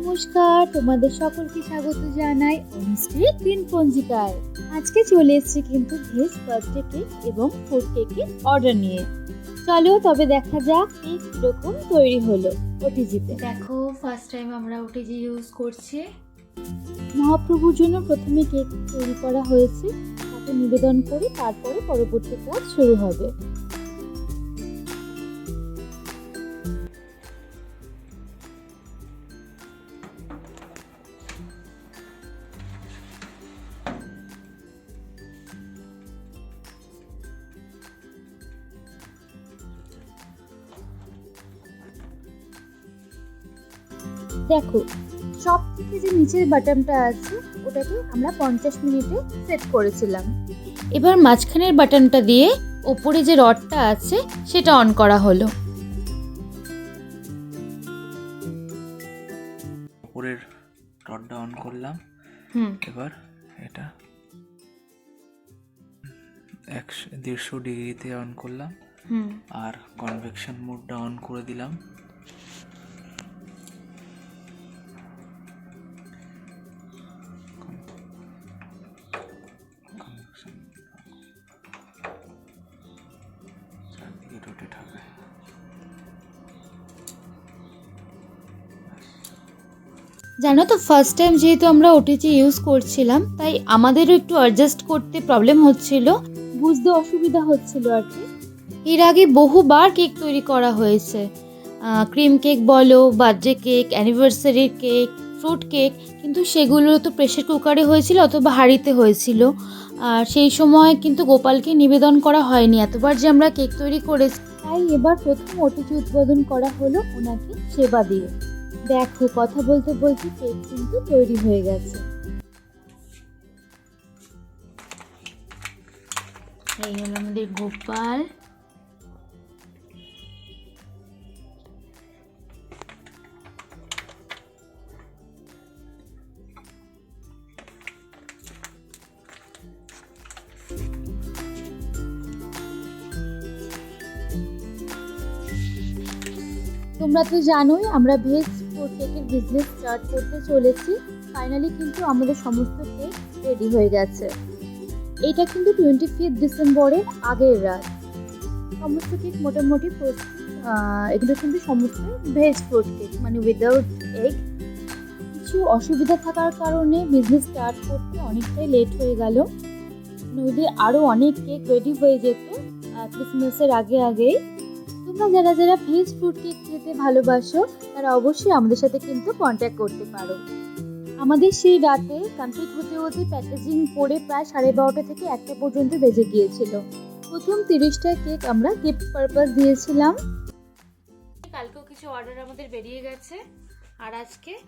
নমস্কার তোমাদের সকলকে স্বাগত জানাই অনুশ্রী গ্রিন পঞ্জিকায়। আজকে চলে এসেছি কিন্তু ভেজ বার্থডে কেক এবং ফুড কেকের অর্ডার নিয়ে। চলো তবে দেখা যাক কেক কীরকম তৈরি হলো ওটিজিতে দেখো ফার্স্ট টাইম আমরা ওটিজি ইউজ করছি। মহাপ্রভুর জন্য প্রথমে কেক তৈরি করা হয়েছে। তাকে নিবেদন করে তারপরে পরবর্তী কাজ শুরু হবে। দেখো সব থেকে যে নিচের বাটনটা আছে ওটাকে আমরা পঞ্চাশ মিনিটে সেট করেছিলাম। এবার মাঝখানের বাটনটা দিয়ে ওপরে যে রডটা আছে সেটা অন করা হলো। উপরের রডটা অন করলাম। হুম। এবার এটা একশো দেড়শো ডিগ্রিতে অন করলাম। হুম। আর কনভেকশন মোডটা অন করে দিলাম। জানো তো ফার্স্ট টাইম যেহেতু আমরা ওটিজি ইউজ করছিলাম, তাই আমাদেরও একটু অ্যাডজাস্ট করতে প্রবলেম হচ্ছিল, বুঝতে অসুবিধা হচ্ছিল আর কি। এর আগে বহুবার কেক তৈরি করা হয়েছে। ক্রিম কেক বলো birthday cake anniversary cake fruit cake কিন্তু সেগুলো তো প্রেশার কুকারে হয়েছিল অথবা হাঁড়িতে হয়েছিল। আর সেই সময় কিন্তু গোপালকে নিবেদন করা হয়নি, এতবার যে আমরা কেক তৈরি করেছি। তাই এবার প্রথম ওটিজি উদ্বোধন করা হলো ওনাকে সেবা দিয়ে। দেখো, কথা বলতে বলতে কেক কিন্তু তৈরি হয়ে গেছে। এই হলো আমাদের গোপাল। তোমরা তো জানোই, আমরা ভেজ বিজনেস স্টার্ট করতে চলেছি ফাইনালি কিন্তু আমাদের সমস্ত কেক রেডি হয়ে গেছে। এটা কিন্তু টোয়েন্টি ফিফথ ডিসেম্বরের আগের রাত। সমস্ত কেক মোটামুটি এগুলো কিন্তু সমস্ত ভেজ ফুড কেক মানে উইদাউট এগ কিছু অসুবিধা থাকার কারণে বিজনেস স্টার্ট করতে অনেকটাই লেট হয়ে গেল। নইলে আরও অনেক কেক রেডি হয়ে যেত ক্রিসমাসের আগে আগেই। তোমরা যারা যারা ভেজ ফ্রুট কেক খেতে ভালোবাসো, তারা অবশ্যই আমাদের সাথে কিন্তু কন্ট্যাক্ট করতে পারো। আমাদের সেই রাতে কমপ্লিট হতে হতে প্যাকেজিং করে প্রায় সাড়ে বারোটা থেকে একটা পর্যন্ত বেজে গিয়েছিল। প্রথম তিরিশটা কেক আমরা গিফট পারপাস দিয়েছিলাম। কালকেও কিছু অর্ডার আমাদের বেরিয়ে গেছে। আর আজকে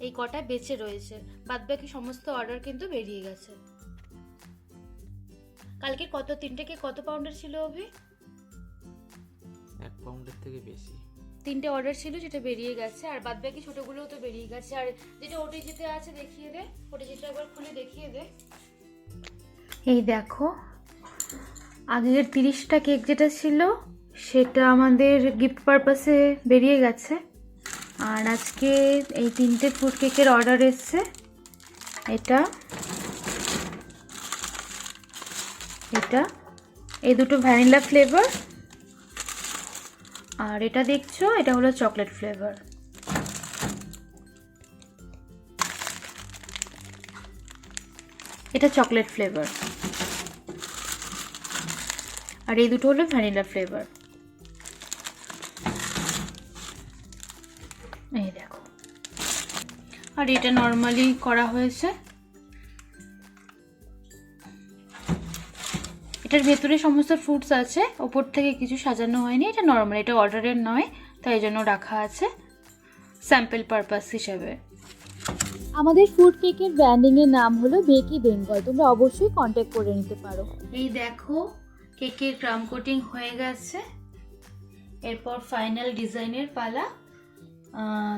এই কটা বেঁচে রয়েছে। বাদবাকি সমস্ত অর্ডার কিন্তু বেরিয়ে গেছে। কালকে কত, তিনটে কেক কত পাউন্ডের ছিল অভি? পাউন্ডের থেকে বেশি। তিনটে অর্ডার ছিল যেটা বেরিয়ে গেছে আর বাদ বাকি ছোটগুলোও তো বেরিয়ে গেছে। আর যেটা ওটিজিতে আছে দেখিয়ে দে। ওটিজিটা একবার খুলে দেখিয়ে দে। এই দেখো আগের তিরিশটা কেক যেটা ছিল সেটা আমাদের গিফট পারপাসে বেরিয়ে গেছে। আর আজকে এই তিনটে ফুড কেকের অর্ডার এসছে। এটা এটা এই দুটো ভ্যানিলা ফ্লেভার আর এটা দেখছ? এটা হলো চকলেট ফ্লেভার এটা চকলেট ফ্লেভার আর এই দুটো হলো ভ্যানিলা ফ্লেভার এই দেখো। আর এটা নর্মালি করা হয়েছে এটার ভেতরে সমস্ত ফ্রুটস আছে। ওপর থেকে কিছু সাজানো হয়নি এটা নর্মাল এটা অর্ডারের নয় তাই জন্য রাখা আছে স্যাম্পল পারপাস হিসাবে। আমাদের ফুড কেকের ব্র্যান্ডিংয়ের নাম হলো বেকি বেঙ্গল তোমরা অবশ্যই কন্ট্যাক্ট করে নিতে পারো। এই দেখো কেকের ক্রাম কোটিং হয়ে গেছে। এরপর ফাইনাল ডিজাইনের পালা।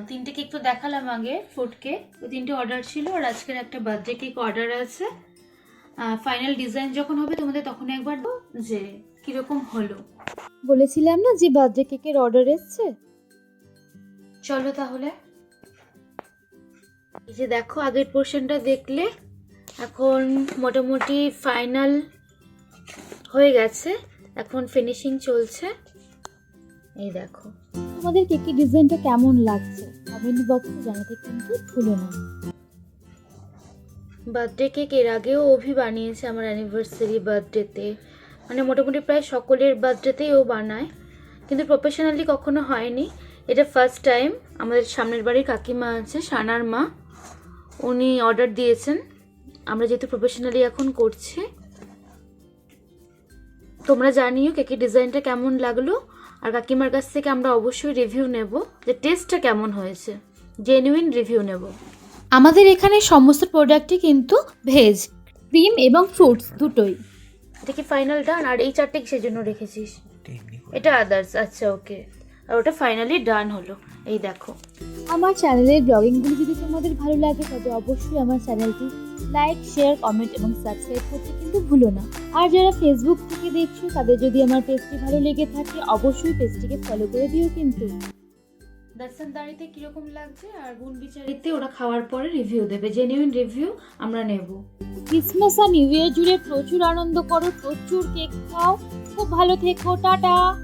তিনটে কেক তো দেখালাম আগে ফুড কেক তিনটে অর্ডার ছিল আর আজকের একটা বার্থডে কেক অর্ডার আছে। ফাইনাল ডিজাইন যখন হবে তোমাদের তখন একবার যে কীরকম হলো। বলেছিলাম না যে বার্থডে কেকের অর্ডার এসছে? চলো তাহলে। এই যে দেখো আগের পোর্শনটা দেখলে এখন মোটামুটি ফাইনাল হয়ে গেছে। এখন ফিনিশিং চলছে। এই দেখো। তোমাদের কেকের ডিজাইনটা কেমন লাগছে? কমেন্ট বক্সে জানাতে কিন্তু ভুলো না। বার্থডে কেক এর আগেও অভি বানিয়েছে আমার অ্যানিভার্সারি বার্থডেতে মানে মোটামুটি প্রায় সকলের বার্থডেতেই ও বানায়। কিন্তু প্রফেশনালি কখনো হয়নি। এটা ফার্স্ট টাইম আমাদের সামনের বাড়ির কাকিমা আছে সানার মা। উনি অর্ডার দিয়েছেন। আমরা যেহেতু প্রফেশনালি এখন করছি। তোমরা জানিও কেকের ডিজাইনটা কেমন লাগল। আর কাকিমার কাছ থেকে আমরা অবশ্যই রিভিউ নেব যে টেস্টটা কেমন হয়েছে। জেনুইন রিভিউ নেব। আমাদের এখানে সমস্ত প্রোডাক্টই কিন্তু ভেজ ক্রিম এবং ফ্রুটস দুটোই। এটা কি ফাইনাল ডান আর এই চারটে কিসের জন্য রেখেছিস? এটা এটা আদার্স আচ্ছা ওকে আর ওটা ফাইনালি ডান হলো। এই দেখো। আমার চ্যানেলের ব্লগিংগুলি যদি তোমাদের ভালো লাগে তবে অবশ্যই আমার চ্যানেলটি লাইক শেয়ার কমেন্ট এবং সাবস্ক্রাইব করতে কিন্তু ভুলো না। আর যারা ফেসবুক থেকে দেখছ তাদের যদি আমার পেজটি ভালো লেগে থাকে অবশ্যই পেজটিকে ফলো করে দিও কিন্তু। দার্সানদারিতে কীরকম লাগছে আর গুণ বিচারিতে? ওরা খাওয়ার পরে রিভিউ দেবে জেনুইন রিভিউ আমরা নেব। ক্রিসমাস আর নিউ ইয়ার জুড়ে প্রচুর আনন্দ করো প্রচুর কেক খাও খুব ভালো থেকো টাটা।